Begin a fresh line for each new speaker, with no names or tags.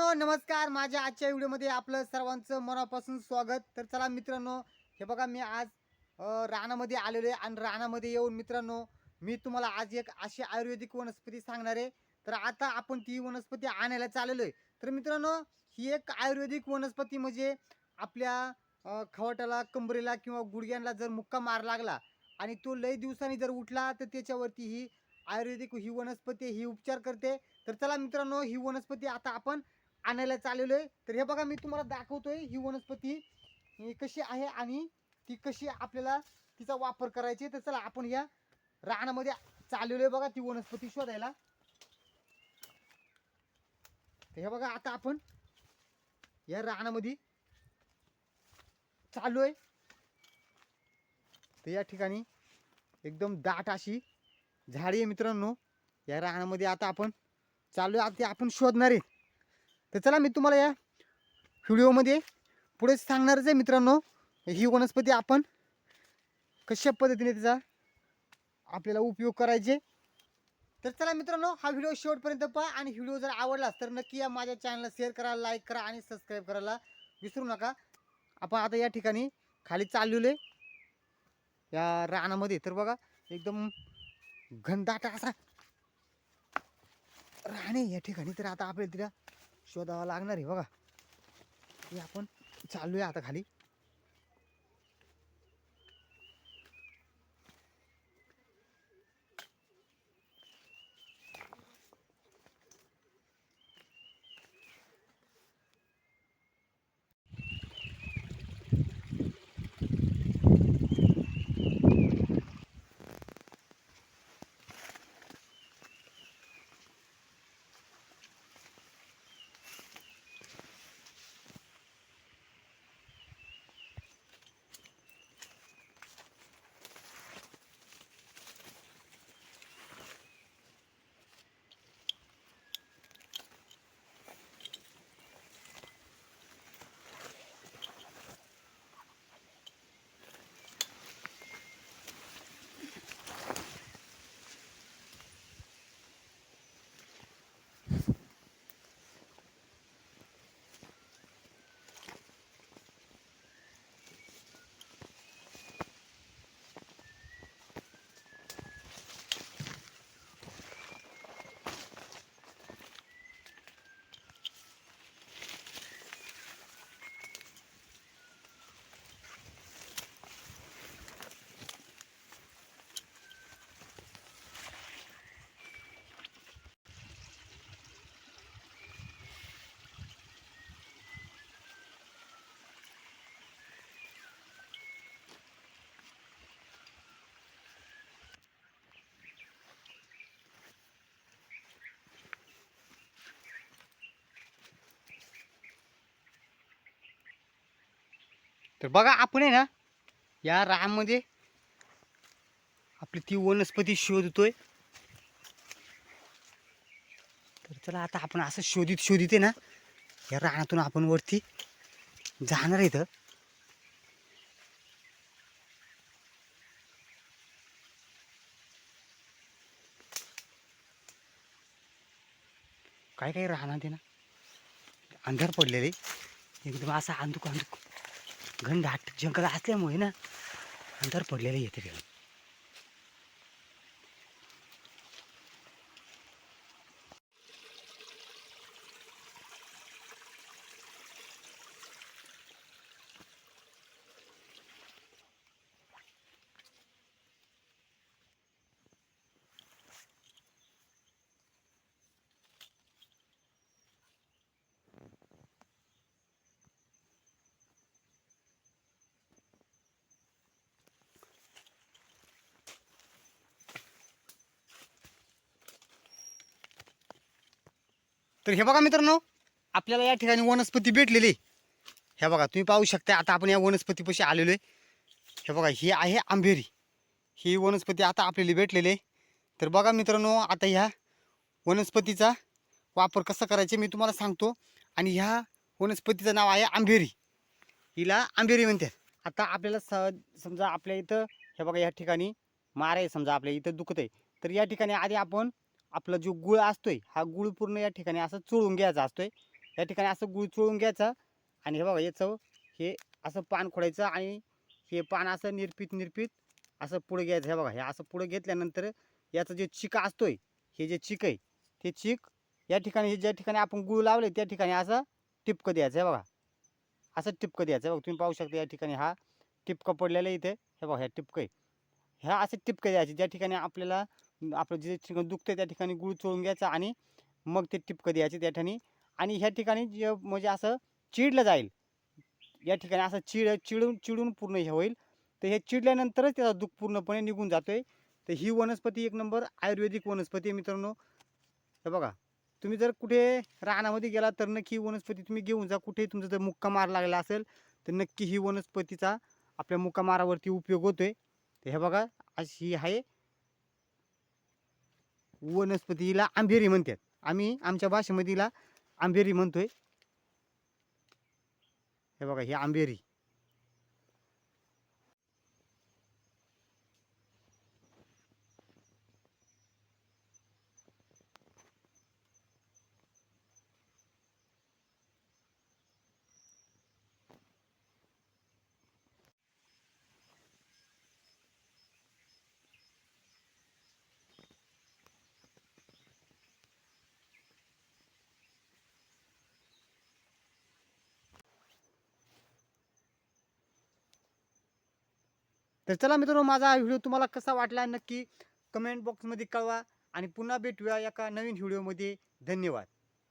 मित्रांनो नमस्कार. माझ्या आजच्या व्हिडिओमध्ये आपलं सर्वांचं मनापासून स्वागत. तर चला मित्रांनो हे बघा मी आज रानामध्ये आलेलो आहे आणि रानामध्ये येऊन मित्रांनो मी तुम्हाला आज एक अशी आयुर्वेदिक वनस्पती सांगणार आहे. तर आता आपण ती वनस्पती आणायला चाललेलो आहे. तर मित्रांनो ही एक आयुर्वेदिक वनस्पती म्हणजे आपल्या अं, खवटाला कंबरेला किंवा गुडघ्यांना जर मुक्का मार लागला आणि तो लय दिवसांनी जर उठला तर त्याच्यावरती ही आयुर्वेदिक ही वनस्पती ही उपचार करते. तर चला मित्रांनो ही वनस्पती आता आपण आणायला चाललेलो आहे. तर हे बघा मी तुम्हाला दाखवतोय ही वनस्पती. ही कशी आहे आणि ती कशी आपल्याला तिचा वापर करायची तर चला आपण या रानामध्ये चाललेलो आहे बघा ती वनस्पती शोधायला. तर हे बघा आता आपण या रानामध्ये चालू आहे तर या ठिकाणी एकदम दाट अशी झाडी आहे मित्रांनो. या रानामध्ये आता आपण चालू आहे आता आपण शोधणार आहे. तर चला मी तुम्हाला या व्हिडिओमध्ये पुढे सांगणारच आहे मित्रांनो ही वनस्पती आपण कशा पद्धतीने त्याचा आपल्याला उपयोग करायचे. तर चला मित्रांनो हा व्हिडिओ शेवटपर्यंत पहा आणि व्हिडिओ जर आवडलास तर नक्की या माझ्या चॅनलला शेअर करा लाईक करा आणि सबस्क्राईब करायला विसरू नका. आपण आता या ठिकाणी खाली चाललेलो आहे. या रानामध्ये. तर बघा एकदम घनदाट असा राणे या ठिकाणी. तर आता आपल्याला तिला शोधावा लागणार आहे बघा. हे आपण चालू आहे आता खाली. तर बघा आपण आहे ना या रामध्ये आपली ती वनस्पती शोधतोय. तर चला आता आपण असं शोधित शोधित आहे ना या रानातून आपण वरती जाणार आहे इथं. काय काय राहणार ते ना अंधार पडलेले एकदम असा अंधुक अंधुक घनदाट जंगल असल्यामुळे ना अंतर पडलेलं येते त्याला. तर हे बघा मित्रांनो आपल्याला या ठिकाणी वनस्पती भेटलेली. आहे. हे बघा तुम्ही पाहू शकता आता आपण या वनस्पतीपाशी आलेलो आहे. हे बघा ही आहे आंबेरी. ही वनस्पती आता आपल्याला भेटलेली आहे. तर बघा मित्रांनो आता ह्या वनस्पतीचा वापर कसा करायचा मी तुम्हाला सांगतो. आणि ह्या वनस्पतीचं नाव आहे आंबेरी. हिला आंबेरी म्हणतात. आता आपल्याला स समजा आपल्या इथं हे बघा या ठिकाणी मार आहे समजा आपल्या इथं दुखत आहे तर या ठिकाणी आधी आपण आपला जो गुळ असतोय हा गुळ पूर्ण या ठिकाणी असं चोळून घ्यायचा असतोय. या ठिकाणी असं गुळ चोळून घ्यायचा आणि हे बघा याचं हे असं पान खोडायचं आणि हे पान असं निरपित निरपित असं पुढं घ्यायचं. हे बघा हे असं पुढं घेतल्यानंतर याचं जे चिका असतोय हे जे चिक आहे ते चिक या ठिकाणी हे ज्या ठिकाणी आपण गुळ लावले त्या ठिकाणी असं टिपकं द्यायचं. हे बघा असं टिपकं द्यायचं. आहे बघा तुम्ही पाहू शकता या ठिकाणी हा टिपकं पडलेला आहे इथे. हे बघा ह्या टिपकं आहे. ह्या असं टिपकं द्यायचे ज्या ठिकाणी आपल्याला आपलं जे ठिकाणी दुखतं त्या ठिकाणी गुळ चोळून घ्यायचा आणि मग ते टिपकं द्यायचे त्या ठिकाणी. आणि ह्या ठिकाणी जे म्हणजे असं चिडलं जाईल. या ठिकाणी असं चिड चिडून चिडून पूर्ण हे होईल. तर हे चिडल्यानंतरच त्याचा दुःख पूर्णपणे निघून जातो आहे तर ही वनस्पती एक नंबर आयुर्वेदिक वनस्पती आहे मित्रांनो. हे बघा तुम्ही जर कुठे रानामध्ये गेला तर नक्की ही वनस्पती तुम्ही घेऊन जा. कुठे तुमचा जर मुक्का मार लागला असेल तर नक्की ही वनस्पतीचा आपल्या मुक्का मारावरती उपयोग आहे तर हे बघा अशी ही आहे. वनस्पतीला आंबेरी म्हणतात. आम्ही आमच्या भाषेमध्ये आंबेरी म्हणतोय. हे बघा ही आंबेरी. तर चला मित्रांनो माझा व्हिडिओ तुम्हाला कसा वाटला नक्की कमेंट बॉक्समध्ये कळवा आणि पुन्हा भेटूया एका नवीन व्हिडिओमध्ये. धन्यवाद.